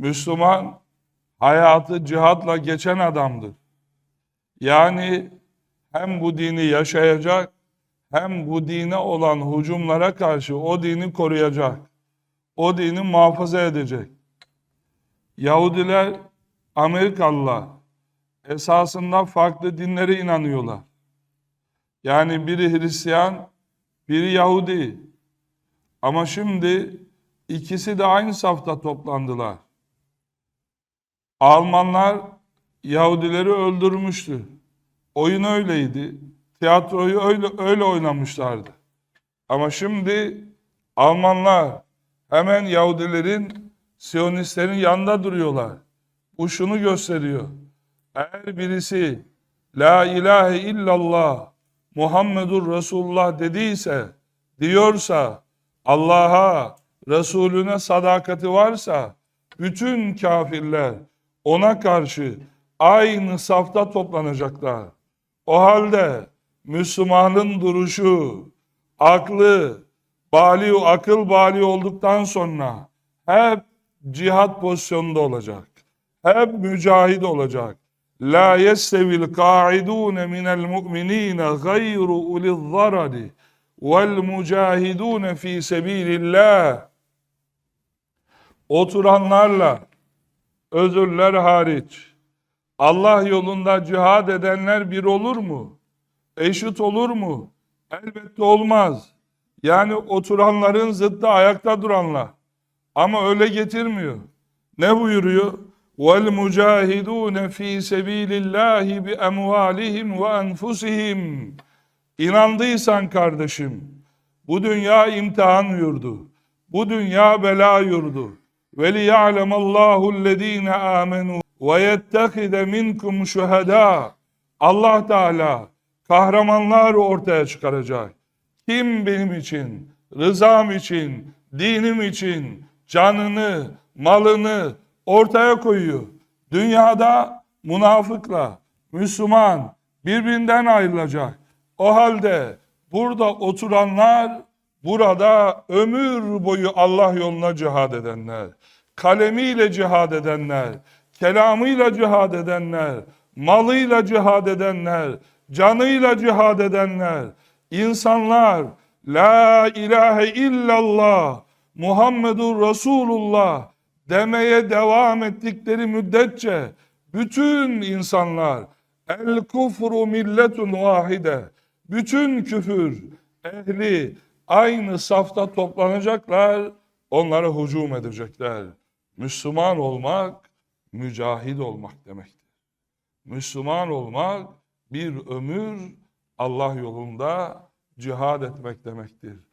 Müslüman hayatı cihatla geçen adamdır. Yani hem bu dini yaşayacak hem bu dine olan hücumlara karşı o dini koruyacak. O dini muhafaza edecek. Yahudiler Amerikalılar esasında farklı dinlere inanıyorlar. Yani biri Hristiyan, biri Yahudi. Ama şimdi ikisi de aynı safta toplandılar. Almanlar Yahudileri öldürmüştü. Oyun öyleydi. Tiyatroyu öyle öyle oynamışlardı. Ama şimdi Almanlar hemen Yahudilerin, Siyonistlerin yanında duruyorlar. Bu şunu gösteriyor. Eğer birisi La ilahe illallah Muhammedur Resulullah dediyse, diyorsa, Allah'a, Resulüne sadakati varsa, bütün kafirler ona karşı aynı safta toplanacaklar. O halde Müslümanın duruşu, aklı, bali, akıl bali olduktan sonra hep cihat pozisyonunda olacak. Hep mücahid olacak. La yestevil ka'idun minel mu'minin gayru ulil zarari vel mucahidun fi sebilillah. Oturanlarla özürler hariç Allah yolunda cihad edenler bir olur mu? Eşit olur mu? Elbette olmaz. Yani oturanların zıttı ayakta duranlar. Ama öyle getirmiyor. Ne buyuruyor? Vel mucahidun fi sabilillahi bi emvalihim ve enfusihim. İnandıysan kardeşim, bu dünya imtihan yurdu. Bu dünya bela yurdu. وَلِيَعْلَمَ اللّٰهُ الَّذ۪ينَ آمَنُوا وَيَتَّخِذَ مِنْكُمْ شُهَدَاءَ Allah Teala kahramanlar ortaya çıkaracak. Kim benim için, rızam için, dinim için canını, malını ortaya koyuyor. Dünyada münafıkla Müslüman birbirinden ayrılacak. O halde burada oturanlar burada ömür boyu Allah yoluna cihad edenler, kalemiyle cihad edenler, kelamıyla cihad edenler, malıyla cihad edenler, canıyla cihad edenler, insanlar La ilahe illallah Muhammedur Resulullah demeye devam ettikleri müddetçe bütün insanlar el kufru milletun vahide bütün küfür ehli aynı safta toplanacaklar onlara hücum edecekler. Müslüman olmak mücahid olmak demektir. Müslüman olmak bir ömür Allah yolunda cihad etmek demektir.